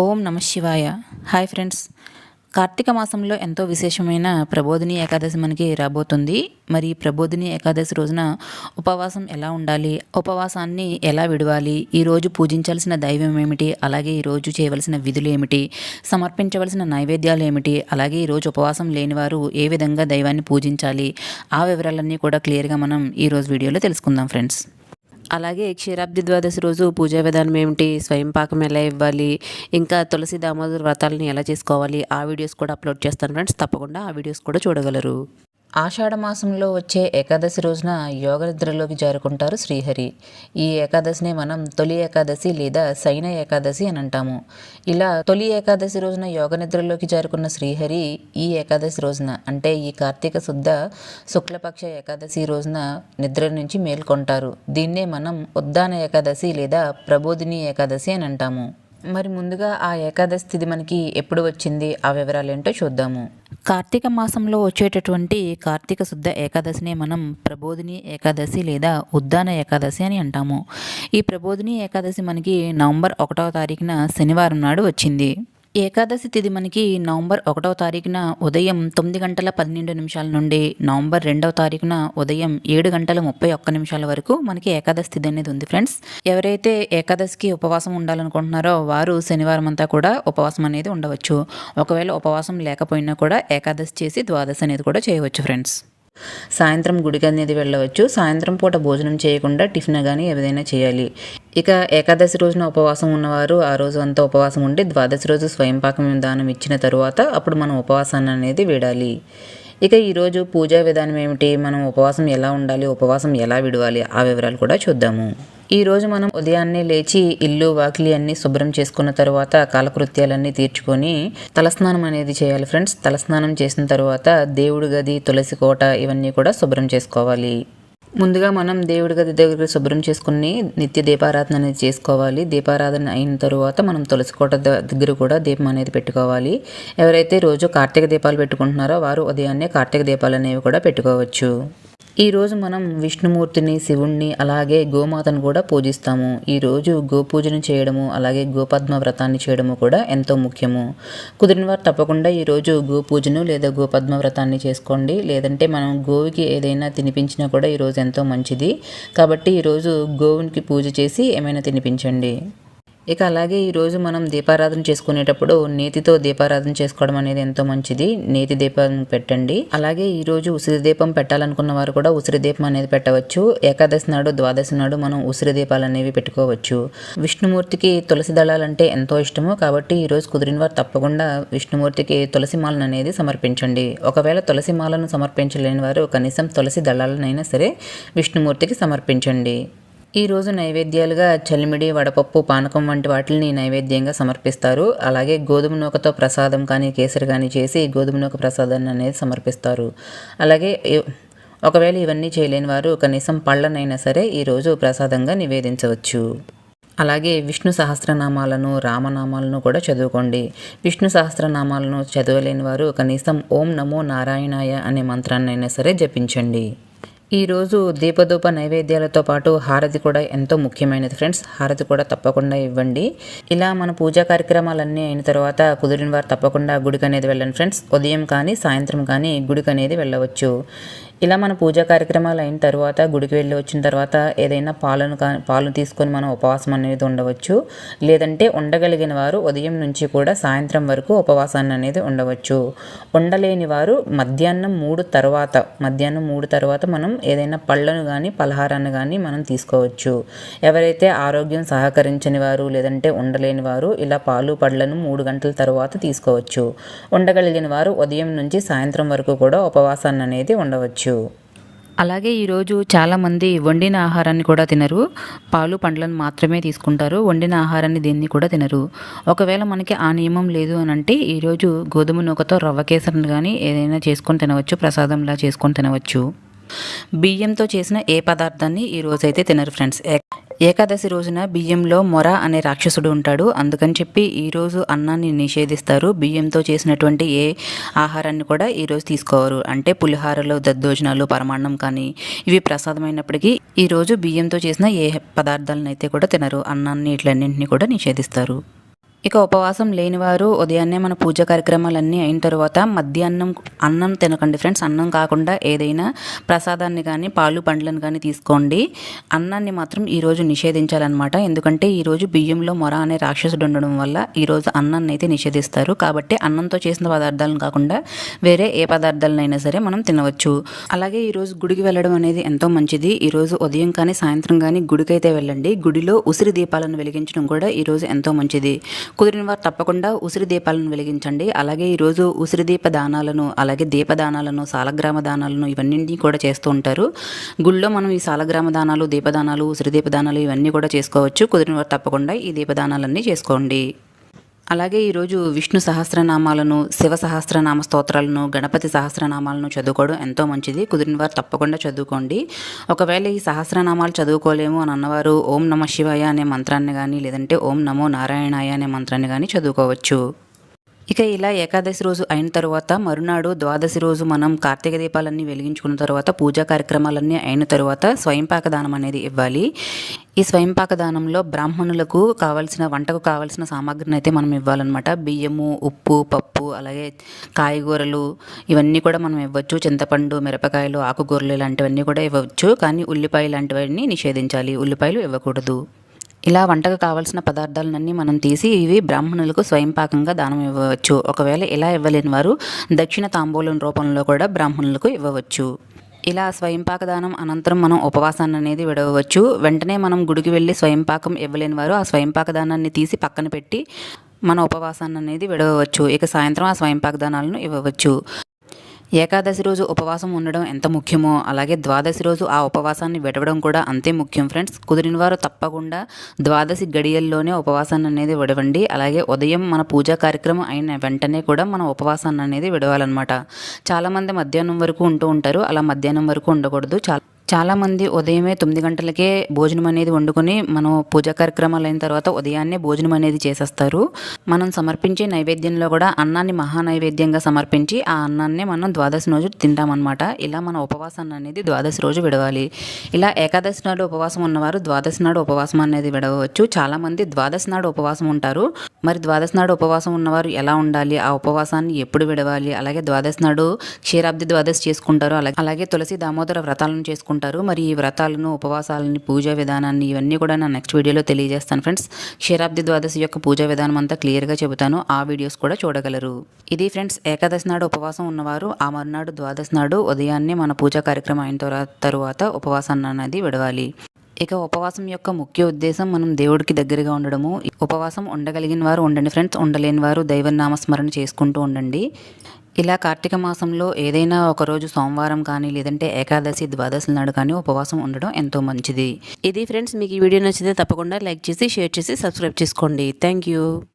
ఓం నమ శివాయ. Hi friends. Karthika మాసంలో ఎంతో విశేషమైన ప్రబోధిని ఏకాదశి మనకి రాబోతుంది. మరి ప్రబోధిని ఏకాదశి రోజున ఉపవాసం ఎలా ఉండాలి? ఉపవాసాన్ని ఎలా విడవాలి? ఈరోజు పూజించాల్సిన దైవం ఏమిటి? అలాగే ఈరోజు చేయవలసిన విధులు ఏమిటి? సమర్పించవలసిన నైవేద్యాలు ఏమిటి? అలాగే ఈరోజు ఉపవాసం లేనివారు ఏ విధంగా దైవాన్ని పూజించాలి? ఆ వివరాలన్నీ కూడా క్లియర్గా మనం ఈరోజు వీడియోలో తెలుసుకుందాం ఫ్రెండ్స్. అలాగే క్షీరాబ్ది ద్వాదశి రోజు పూజా విధానం ఏమిటి? స్వయం పాకం ఎలా ఇవ్వాలి? ఇంకా తులసి దామోదర వ్రతాలను ఎలా చేసుకోవాలి? ఆ వీడియోస్ కూడా అప్లోడ్ చేస్తాను ఫ్రెండ్స్ తప్పకుండా ఆ వీడియోస్ కూడా చూడగలరు. ఆషాఢ మాసంలో వచ్చే ఏకాదశి రోజున యోగ నిద్రలోకి జారుకుంటారు శ్రీహరి. ఈ ఏకాదశిని మనం తొలి ఏకాదశి లేదా శయన ఏకాదశి అని అంటాము. ఇలా తొలి ఏకాదశి రోజున యోగ నిద్రలోకి జారుకున్న శ్రీహరి ఈ ఏకాదశి రోజున అంటే ఈ కార్తీక శుద్ధ శుక్లపక్ష ఏకాదశి రోజున నిద్ర నుంచి మేల్కొంటారు. దీన్నే మనం ఉద్దాన ఏకాదశి లేదా ప్రబోధిని ఏకాదశి అని అంటాము. మరి ముందుగా ఆ ఏకాదశి తిథి మనకి ఎప్పుడు వచ్చింది? ఆ వివరాలు ఏంటో చూద్దాము. కార్తీక మాసంలో వచ్చేటటువంటి కార్తీక శుద్ధ ఏకాదశిని మనం ప్రబోధిని ఏకాదశి లేదా ఉద్దాన ఏకాదశి అని అంటాము. ఈ ప్రబోధిని ఏకాదశి మనకి నవంబర్ ఒకటవ తారీఖున శనివారం నాడు వచ్చింది. ఏకాదశి తిథి మనకి నవంబర్ ఒకటవ తారీఖున ఉదయం తొమ్మిది గంటల పన్నెండు నిమిషాల నుండి నవంబర్ రెండవ తారీఖున ఉదయం ఏడు గంటల ముప్పై ఒక్క నిమిషాల వరకు మనకి ఏకాదశి తిథి అనేది ఉంది ఫ్రెండ్స్ ఎవరైతే ఏకాదశికి ఉపవాసం ఉండాలనుకుంటున్నారో వారు శనివారం అంతా కూడా ఉపవాసం అనేది ఉండవచ్చు. ఒకవేళ ఉపవాసం లేకపోయినా కూడా ఏకాదశి చేసి ద్వాదశి అనేది కూడా చేయవచ్చు ఫ్రెండ్స్ సాయంత్రం గుడికి అనేది వెళ్ళవచ్చు. సాయంత్రం పూట భోజనం చేయకుండా టిఫిన్ కానీ ఏదైనా చేయాలి. ఇక ఏకాదశి రోజున ఉపవాసం ఉన్నవారు ఆ రోజు అంతా ఉపవాసం ఉండి ద్వాదశి రోజు స్వయంపాకం దానం ఇచ్చిన తరువాత అప్పుడు మనం ఉపవాసాన్ని అనేది వీడాలి. ఇక ఈరోజు పూజా విధానం ఏమిటి? మనం ఉపవాసం ఎలా ఉండాలి? ఉపవాసం ఎలా విడవాలి? ఆ వివరాలు కూడా చూద్దాము. ఈరోజు మనం ఉదయాన్నే లేచి ఇల్లు వాకిలి అన్ని శుభ్రం చేసుకున్న తర్వాత కాలకృత్యాలన్నీ తీర్చుకొని తలస్నానం అనేది చేయాలి ఫ్రెండ్స్. తలస్నానం చేసిన తర్వాత దేవుడి గది తులసి కోట ఇవన్నీ కూడా శుభ్రం చేసుకోవాలి. ముందుగా మనం దేవుడి గది దగ్గర శుభ్రం చేసుకుని నిత్య దీపారాధన అనేది చేసుకోవాలి. దీపారాధన అయిన తరువాత మనం తులసి కోట దగ్గర కూడా దీపం అనేది పెట్టుకోవాలి. ఎవరైతే రోజు కార్తీక దీపాలు పెట్టుకుంటున్నారో వారు ఉదయాన్నే కార్తీక దీపాలు అనేవి కూడా పెట్టుకోవచ్చు. ఈరోజు మనం విష్ణుమూర్తిని శివుణ్ణి అలాగే గోమాతను కూడా పూజిస్తాము. ఈరోజు గోపూజను చేయడము అలాగే గోపద్మ వ్రతాన్ని చేయడము కూడా ఎంతో ముఖ్యము. కుదిరిన వారు తప్పకుండా ఈరోజు గోపూజను లేదా గోపద్మ వ్రతాన్ని చేసుకోండి. లేదంటే మనం గోవుకి ఏదైనా తినిపించినా కూడా ఈరోజు ఎంతో మంచిది. కాబట్టి ఈరోజు గోవునికి పూజ చేసి ఏమైనా తినిపించండి. ఇక అలాగే ఈరోజు మనం దీపారాధన చేసుకునేటప్పుడు నేతితో దీపారాధన చేసుకోవడం అనేది ఎంతో మంచిది. నేతి దీపం పెట్టండి. అలాగే ఈరోజు ఉసిరి దీపం పెట్టాలనుకున్న వారు కూడా ఉసిరి దీపం అనేది పెట్టవచ్చు. ఏకాదశి నాడు ద్వాదశి నాడు మనం ఉసిరి దీపాలు అనేవి పెట్టుకోవచ్చు. విష్ణుమూర్తికి తులసి దళాలంటే ఎంతో ఇష్టము. కాబట్టి ఈరోజు కుదిరిన వారు తప్పకుండా విష్ణుమూర్తికి తులసి మాలను అనేది సమర్పించండి. ఒకవేళ తులసి మాలను సమర్పించలేని వారు కనీసం తులసి దళాలనైనా సరే విష్ణుమూర్తికి సమర్పించండి. ఈరోజు నైవేద్యాలుగా చలిమిడి వడపప్పు పానకం వంటి వాటిని నైవేద్యంగా సమర్పిస్తారు. అలాగే గోధుమ నూకతో ప్రసాదం కానీ కేసరి కానీ చేసి గోధుమ నూక ప్రసాదాన్ని అనేది సమర్పిస్తారు. అలాగే ఒకవేళ ఇవన్నీ చేయలేని వారు కనీసం పళ్ళనైనా సరే ఈరోజు ప్రసాదంగా నివేదించవచ్చు. అలాగే విష్ణు సహస్రనామాలను రామనామాలను కూడా చదువుకోండి. విష్ణు సహస్రనామాలను చదవలేని వారు కనీసం ఓం నమో నారాయణాయ అనే మంత్రాన్నైనా సరే జపించండి. ఈరోజు దీపధూప నైవేద్యాలతో పాటు హారతి కూడా ఎంతో ముఖ్యమైనది ఫ్రెండ్స్. హారతి కూడా తప్పకుండా ఇవ్వండి. ఇలా మన పూజా కార్యక్రమాలన్నీ అయిన తర్వాత కుదిరిన వారు తప్పకుండా గుడికి అనేది వెళ్ళండి ఫ్రెండ్స్. ఉదయం కానీ సాయంత్రం కానీ గుడికి అనేది వెళ్ళవచ్చు. ఇలా మన పూజా కార్యక్రమాలు అయిన తర్వాత గుడికి వెళ్ళి వచ్చిన తర్వాత ఏదైనా పాలను కా పాలు తీసుకొని మనం ఉపవాసం అనేది ఉండవచ్చు. లేదంటే ఉండగలిగిన వారు ఉదయం నుంచి కూడా సాయంత్రం వరకు ఉపవాసాన్ని అనేది ఉండవచ్చు. ఉండలేని వారు మధ్యాహ్నం మూడు తర్వాత మధ్యాహ్నం మూడు తర్వాత మనం ఏదైనా పళ్ళను కానీ పలహారాన్ని కానీ మనం తీసుకోవచ్చు. ఎవరైతే ఆరోగ్యం సహకరించని వారు లేదంటే ఉండలేని వారు ఇలా పాలు పళ్ళను మూడు గంటల తర్వాత తీసుకోవచ్చు. ఉండగలిగిన వారు ఉదయం నుంచి సాయంత్రం వరకు కూడా ఉపవాసాన్ని అనేది ఉండవచ్చు. అలాగే ఈరోజు చాలామంది వండిన ఆహారాన్ని కూడా తినరు. పాలు పండ్లను మాత్రమే తీసుకుంటారు. వండిన ఆహారాన్ని దీన్ని కూడా తినరు. ఒకవేళ మనకి ఆ నియమం లేదు అని అంటే ఈరోజు గోధుమ నూకతో రవ్వ కేసరిని కానీ ఏదైనా చేసుకొని తినవచ్చు ప్రసాదంలా చేసుకొని తినవచ్చు. బియ్యంతో చేసిన ఏ పదార్థాన్ని ఈ రోజైతే తినరు ఫ్రెండ్స్. ఏకాదశి రోజున బియ్యంలో మొర అనే రాక్షసుడు ఉంటాడు. అందుకని చెప్పి ఈరోజు అన్నాన్ని నిషేధిస్తారు. బియ్యంతో చేసినటువంటి ఏ ఆహారాన్ని కూడా ఈరోజు తీసుకోవరు అంటే పులిహారలు దద్దోజనాలు పరమాన్నం కానీ ఇవి ప్రసాదమైనప్పటికీ ఈరోజు బియ్యంతో చేసిన ఏ పదార్థాలను అయితే కూడా తినరు. అన్నాన్ని ఇట్లన్నింటినీ కూడా నిషేధిస్తారు. ఇక ఉపవాసం లేనివారు ఉదయాన్నే మన పూజ కార్యక్రమాలన్నీ అయిన తర్వాత మధ్యాహ్నం అన్నం తినకండి ఫ్రెండ్స్. అన్నం కాకుండా ఏదైనా ప్రసాదాన్ని కానీ పాలు పండ్లను కానీ తీసుకోండి. అన్నాన్ని మాత్రం ఈరోజు నిషేధించాలన్నమాట. ఎందుకంటే ఈరోజు బియ్యంలో మొర అనే రాక్షసుడు ఉండడం వల్ల ఈరోజు అన్నాన్ని అయితే నిషేధిస్తారు. కాబట్టి అన్నంతో చేసిన పదార్థాలను కాకుండా వేరే ఏ పదార్థాలనైనా సరే మనం తినవచ్చు. అలాగే ఈరోజు గుడికి వెళ్ళడం అనేది ఎంతో మంచిది. ఈరోజు ఉదయం కానీ సాయంత్రం కానీ గుడికైతే వెళ్ళండి. గుడిలో ఉసిరి దీపాలను వెలిగించడం కూడా ఈరోజు ఎంతో మంచిది. కుదిరిన వారు తప్పకుండా ఉసిరి దీపాలను వెలిగించండి. అలాగే ఈరోజు ఉసిరి దీప దానాలను అలాగే దీపదానాలను సాలగ్రామ దానాలను ఇవన్నీ కూడా చేస్తూ ఉంటారు. గుళ్ళో మనం ఈ సాలగ్రామ దానాలు దీపదానాలు ఉసిరి దీపదానాలు ఇవన్నీ కూడా చేసుకోవచ్చు. కుదిరిన వారు తప్పకుండా ఈ దీపదానాలన్నీ చేసుకోండి. అలాగే ఈరోజు విష్ణు సహస్రనామాలను శివ సహస్రనామ స్తోత్రాలను గణపతి సహస్రనామాలను చదువుకోవడం ఎంతో మంచిది. కుదిరిన వారు తప్పకుండా చదువుకోండి. ఒకవేళ ఈ సహస్రనామాలు చదువుకోలేము అని అన్నవారు ఓం నమ శివాయ అనే మంత్రాన్ని కానీ లేదంటే ఓం నమో నారాయణాయ అనే మంత్రాన్ని కానీ చదువుకోవచ్చు. ఇక ఇలా ఏకాదశి రోజు అయిన తర్వాత మరునాడు ద్వాదశి రోజు మనం కార్తీక దీపాలన్నీ వెలిగించుకున్న తర్వాత పూజా కార్యక్రమాలన్నీ అయిన తర్వాత స్వయంపాక దానం అనేది ఇవ్వాలి. ఈ స్వయంపాక దానంలో బ్రాహ్మణులకు కావాల్సిన వంటకు కావాల్సిన సామాగ్రిని అయితే మనం ఇవ్వాలన్నమాట. బియ్యము ఉప్పు పప్పు అలాగే కాయగూరలు ఇవన్నీ కూడా మనం ఇవ్వచ్చు. చింతపండు మిరపకాయలు ఆకుకూరలు ఇలాంటివన్నీ కూడా ఇవ్వచ్చు. కానీ ఉల్లిపాయలు లాంటివన్నీ నిషేధించాలి. ఉల్లిపాయలు ఇవ్వకూడదు. ఇలా వంటకు కావాల్సిన పదార్థాలన్నీ మనం తీసి ఇవి బ్రాహ్మణులకు స్వయంపాకంగా దానం ఇవ్వవచ్చు. ఒకవేళ ఇలా ఇవ్వలేని వారు దక్షిణ తాంబూలం రూపంలో కూడా బ్రాహ్మణులకు ఇవ్వవచ్చు. ఇలా స్వయంపాక దానం అనంతరం మనం ఉపవాసాన్ని అనేది విడవచ్చు వెంటనే మనం గుడికి వెళ్ళి స్వయంపాకం ఇవ్వలేని వారు ఆ స్వయంపాక దానాన్ని తీసి పక్కన పెట్టి మన ఉపవాసాన్ని అనేది విడవచ్చు ఇక సాయంత్రం ఆ స్వయంపాక దానాలను ఇవ్వవచ్చు. ఏకాదశి రోజు ఉపవాసం ఉండడం ఎంత ముఖ్యమో అలాగే ద్వాదశి రోజు ఆ ఉపవాసాన్ని విడవడం కూడా అంతే ముఖ్యం ఫ్రెండ్స్. కుదిరిన వారు తప్పకుండా ద్వాదశి గడియల్లోనే ఉపవాసాన్ని అనేది విడవండి అలాగే ఉదయం మన పూజా కార్యక్రమం అయిన వెంటనే కూడా మన ఉపవాసాన్ని అనేది విడవాలన్నమాట చాలామంది మధ్యాహ్నం వరకు ఉంటూ ఉంటారు అలా మధ్యాహ్నం వరకు ఉండకూడదు. చాలా చాలామంది ఉదయమే తొమ్మిది గంటలకే భోజనం అనేది వండుకొని మనం పూజా కార్యక్రమాలు అయిన తర్వాత ఉదయాన్నే భోజనం అనేది చేసేస్తారు. మనం సమర్పించే నైవేద్యంలో కూడా అన్నాన్ని మహా నైవేద్యంగా సమర్పించి ఆ అన్నాన్ని మనం ద్వాదశి రోజు తింటామన్నమాట. ఇలా మన ఉపవాసాన్ని అనేది ద్వాదశి రోజు విడవాలి. ఇలా ఏకాదశి నాడు ఉపవాసం ఉన్నవారు ద్వాదశి నాడు ఉపవాసం అనేది విడవచ్చు. చాలామంది ద్వాదశి నాడు ఉపవాసం ఉంటారు. మరి ద్వాదశి నాడు ఉపవాసం ఉన్నవారు ఎలా ఉండాలి? ఆ ఉపవాసాన్ని ఎప్పుడు విడవాలి? అలాగే ద్వాదశి నాడు క్షీరాబ్ది ద్వాదశి చేసుకుంటారు. అలాగే అలాగే తులసి దామోదర వ్రతాలను చేసుకుంటారు. మరి ఈ వ్రతాలను ఉపవాసాలని పూజా విధానాన్ని ఇవన్నీ కూడా నా నెక్స్ట్ వీడియోలో తెలియజేస్తాను ఫ్రెండ్స్ క్షీరాబ్ది ద్వాదశి యొక్క పూజా విధానం అంతా క్లియర్గా చెబుతాను. ఆ వీడియోస్ కూడా చూడగలరు. ఇది ఫ్రెండ్స్ ఏకాదశి నాడు ఉపవాసం ఉన్నవారు ఆ మరునాడు ద్వాదశి నాడు ఉదయాన్నే మన పూజా కార్యక్రమం అయిన తర్వాత తరువాత ఉపవాసాన్ని అనేది విడవాలి. ఇక ఉపవాసం యొక్క ముఖ్య ఉద్దేశం మనం దేవుడికి దగ్గరగా ఉండడము. ఉపవాసం ఉండగలిగిన వారు ఉండండి. ఫ్రెండ్స్ ఉండలేని వారు దైవ నామస్మరణ చేసుకుంటూ ఉండండి. ఇలా కార్తీక మాసంలో ఏదైనా ఒక రోజు సోమవారం కానీ లేదంటే ఏకాదశి ద్వాదశి నాడు కానీ ఉపవాసం ఉండడం ఎంతో మంచిది. ఇది ఫ్రెండ్స్ మీకు ఈ వీడియో నచ్చితే తప్పకుండా లైక్ చేసి షేర్ చేసి సబ్స్క్రైబ్ చేసుకోండి. Thank you.